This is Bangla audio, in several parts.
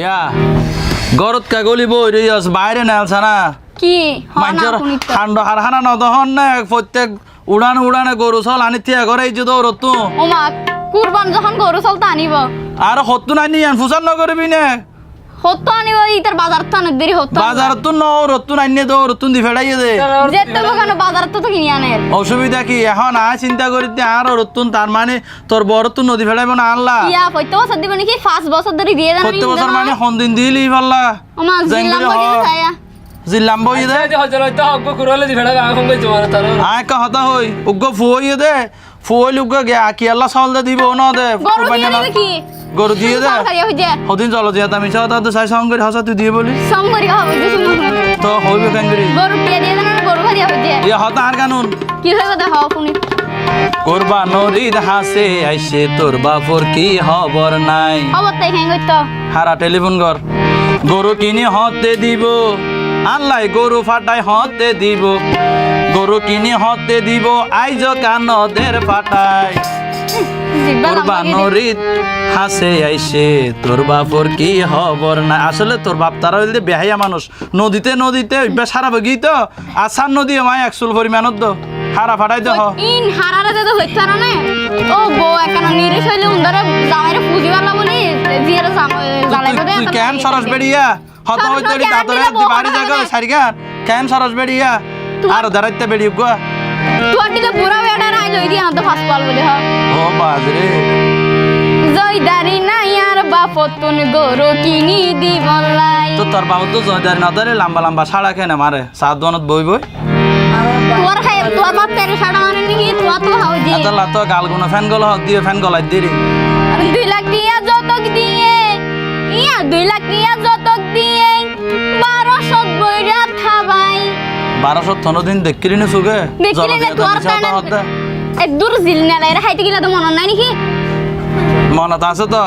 ইয়া গরত কা গলি বই রই আস বাইরে না কি? হ না মানুষের হানা ন দহন না প্রত্যেক উড়ানে উড়ানে গরু চল আনি থিয়া ঘরে এই যে দৌড় তো। ও মা কুরবান যখন গরু চলতে আনিব। আর হত্তু না নিয়ান ফুসান নকরবি নে। হতো আনিব ইতার বাজার তো অনেক দেরি হতো। বাজার তো ন রত্তু নাই নিয়ে দৌ রত্তুন দি ফেড়াইয়ে দে। যেতে কেন বাজার তো তো কিনি আনে। অসুবিধা কি? এখন আয় চিন্তা করি আর রত্তুন তার মানে তোর বড় তো নদী ফেড়াইব না আল্লাহ ইয়া প্রত্যেক বছর দিব নাকি? পাঁচ বছর ধরে দিয়ে দেন প্রত্যেক বছর মানে সন্দিন দিলি পাল্লা ও জিল্লাম বলি ছায়া জিল্লাম বই দে। হজর হয়তো হক কুরলে দি ফেড়া আখন কই তোমার তার। আয় কা হতা হই। উগ্গ ফুইয়ে দে। ফুইল উগ্গ গে কি আল্লাহ চাউল দে দিব ন দে। কুরবানি না। কি? গরু দিয়ে দে। সদিন চলো যে আমি চাও তো চাই সঙ্গে হাসা তুই দিয়ে বলি। সম করি হবে যে শুনো। তো হইবে কেঙ্গরি। গরু টিয়া দিয়ে দেন গরু ভারিয়া হই যে। ইয়া হতা আর কানুন। কি হইব দেখ শুনি। কোরবানোর ঈদ হাসে আইসে তোর বাপর কি খবর নাই? খবর তাই খাই তো। হারা টেলিফোন কর। গরু কিনে হতে দিব। আল্লাহ গরু ফাটাই হতে দিব। গরু কিনে হতে দিব আইজ কানদের ফাটাই ঈদ হাসে আইসে তোর বাপর কি খবর না? আসলে তোর বাপ তারা হইলে বেহাইয়া মানুষ। নদীতে নদীতে অভ্যাস হারা বগি তো। আসার নদী আমায় একচুল পরিমাণত। দো হারা ফাটাই তো হ। ইন হারারে তো হইতো না নে। ও বো একান নিরে হইলে উন্দরে জামাইরে পুজি বালা বলি জিয়ারে জালাই তুই- তুই কেন সরস বেড়িয়া? হত হইতে জায়গা সারিগান কেন সরস আর দাঁড়াইতে বেড়ি গো তোর দিকে বুড়া বেড়া রাই লই দিয়া তো ফাস পাল বলি হ ও বাজরে জয়দারি নাই আর বাপতুন গরু কিনি দিবলাই তো তোর বাবু তো জয়দার না ধরে লম্বা লম্বা সাড়া খেয়ে না মারে সাত দনত বই বই তোর খাই তোর বাপ তেরে সাড়া মানে নাকি তোর তো হাও দি এত লাত গাল গুনো ফ্যান গল হক দিয়ে ফ্যান গলাই দিরি দুই লাখ দিয়া যতক দিয়ে ইয়া দুই লাখ দিয়া যতক দিয়ে বারোশো বইরা থাবাই বারোশো থনো দিন দেখিলি না সুগে দেখিলি না তোর কারণে এক দূর জিল না লাই হাইতে গিলা তো নাই নাকি? মনত আছে তো?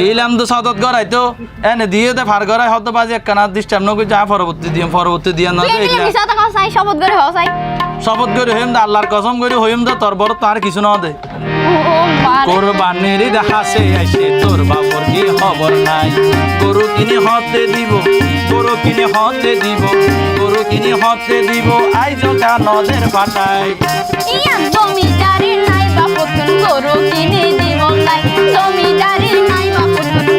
গেলাম তো সদত গড়াই তো। এনে দিয়ে দে ফার গড়াই হত বাজে একখানা ডিস্টার্ব নকরি যা পরবর্তী দিয়ে পরবর্তী দিয়ে না মিছা কথা শপথ করে চাই। শপথ করে হইম দে আল্লাহর কসম করে হইম দে তোর বড় তার কিছু না দে। কোরবানির হাসে আইসে তোর কি খবর নাই? গরু কিনে হতে দিব, গরু কিনে হতে দিব, গরু কিনে হতে দিব আইজ নদের পাটাই ইয়া জমিদারি নাই গরু কিনে দিব নাই। জমিদারি নাই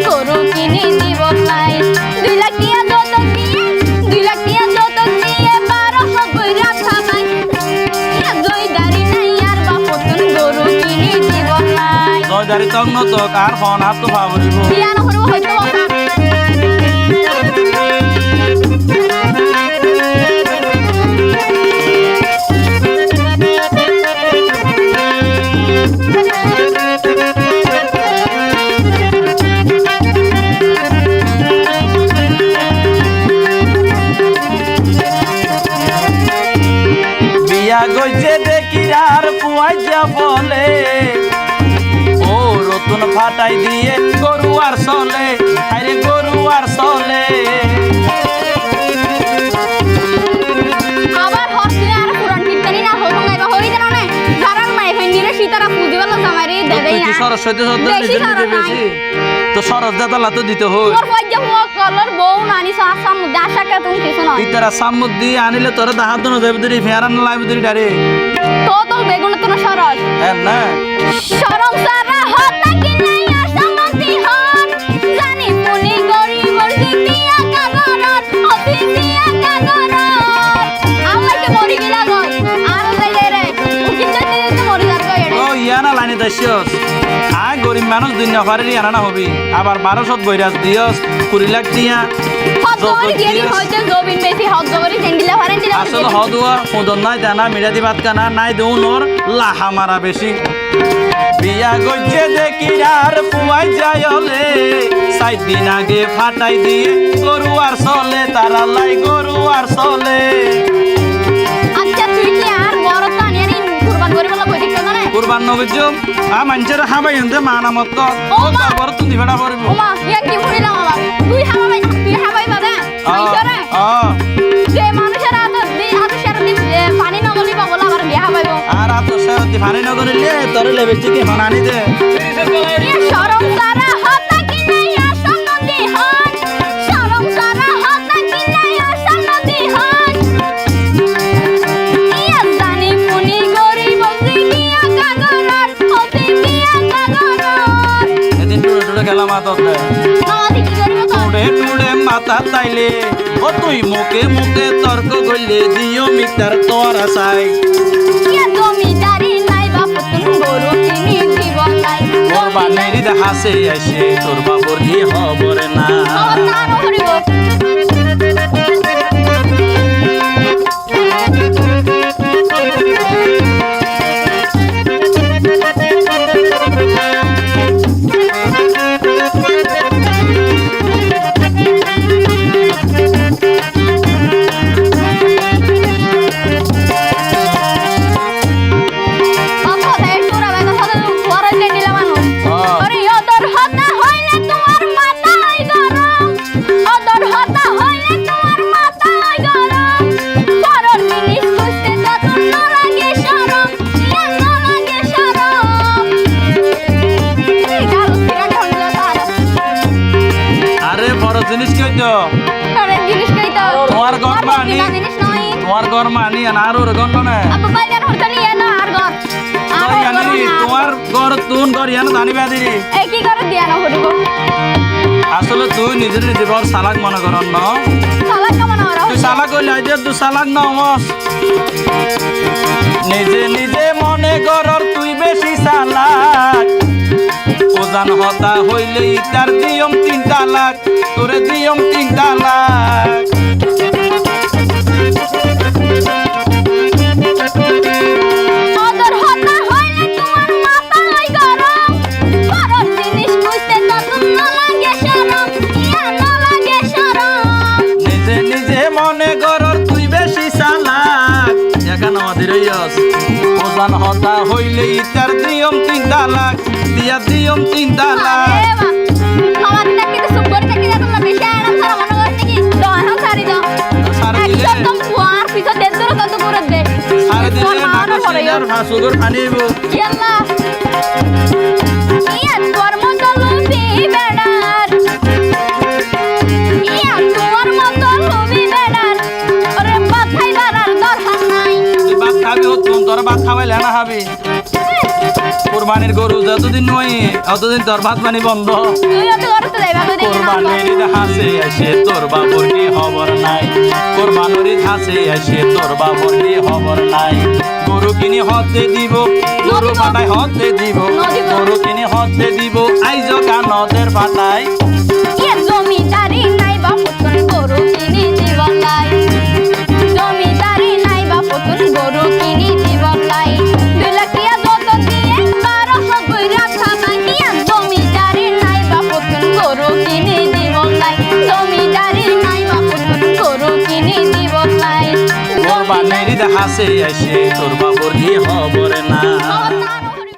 গরু কিনে জয়দারি তক নতক আর ফন হাত তো ভাবরিব বিয়া না করব হয়তো। বিয়া গইছে দেখি আর পুয়াই যা বলে। ফাটাই দিয়ে গরু আর চলে। আরে গরু আর চলে। সরস্বতী তো সরস দেতা তো দিতে হই। ইতারা সামুদ দিয়ে আনিলে তোরা দাহাত দনো দেব দিরি ফেরান লাইব দিরি ডারে। তো তো বেগুন তো সরস। হ্যাঁ না। শরম সারা দাসিয়স আয় গরিব মানুষ দুই নফারে আনা না হবি। আবার বারোশত বৈরাজ দিয়স কুড়ি লাখ টিয়া। আসলে হদুয়া সুন্দর নাই জানা মিরাদি ভাত কানা নাই দেউন ওর লাহা মারা বেশি। বিয়া গইছে দেখি আর পুয়াই যায়লে সাত দিন আগে ফাটাই দিয়ে গরু আর চলে তারা লাই গরু আর চলে। আচ্ছা তুই কি আর বড় তানিয়ারি কুরবান কুরবান নগজম আ মানুষের হাবাই মানা মানামত ও মা। বড় তুমি ভেড়া পড়িব। ওমা ইয়া কি ফুরিলাম বাবা? তুই হাবাই তুই হাবাই বাদা আ যে মানুষের হাত দি হাত শের দি পানি নগলি বাবা আবার বিয়া হাবাইব। আর আত পানি ভানি নগরিলে তোর লেবে ঠিকই হনানি দে। শরম মাথা তাইলে ও তুই মুখে মুখে তর্ক করলে দিও মিটার তোর আশায়। জমিদারি বা পুতুন গরু কিনি দিব নাই কোরবানির হাসে আসে তোর বাবুর কি হবরে না তো আরে জিনিস কই তো। তোমার আর বানি। বিনা জিনিস নয়। তোমার ঘর মানি আর ওর গন্ড না আপা বাইগান হরতে না আর ঘর। আর জানি তোমার ঘর। তুন ঘর ইয়ান জানি বাদিরি এই কি করে দিয়া না হরিব আসলে তুই নিজের নিজে বড় সালাক মনে কর ন। তুই সালাক কইলে আজ তুই সালাক না মস। নিজে নিজে মনে করর তুই বেশি সালাক। ওজান হতা হইলে তার দিয়ম তিন তালাক তোরে দিয়ম তিন তালাক ওজান হতা হইলে তার দিয়ম তিন তালাক দিয়া দিয়ম তিন তালাক আরে বাহ ভাত খাওয়াইলে না খাবি? কোরবানির গরু যতদিন নয় অতদিন তোর ভাত পানি বন্ধ। কোরবানির হাসে আসে তোর বাবুর কি খবর নাই। কোরবানির হাসে আসে তোর বাবুর কি খবর নাই। গরু কিনি হতে দিব গরু ফাটাই হতে দিব। গরু কিনি হতে দিব আইজ কানদের ফাটাই হাসে আসে তোর বাবুর কি খবর না।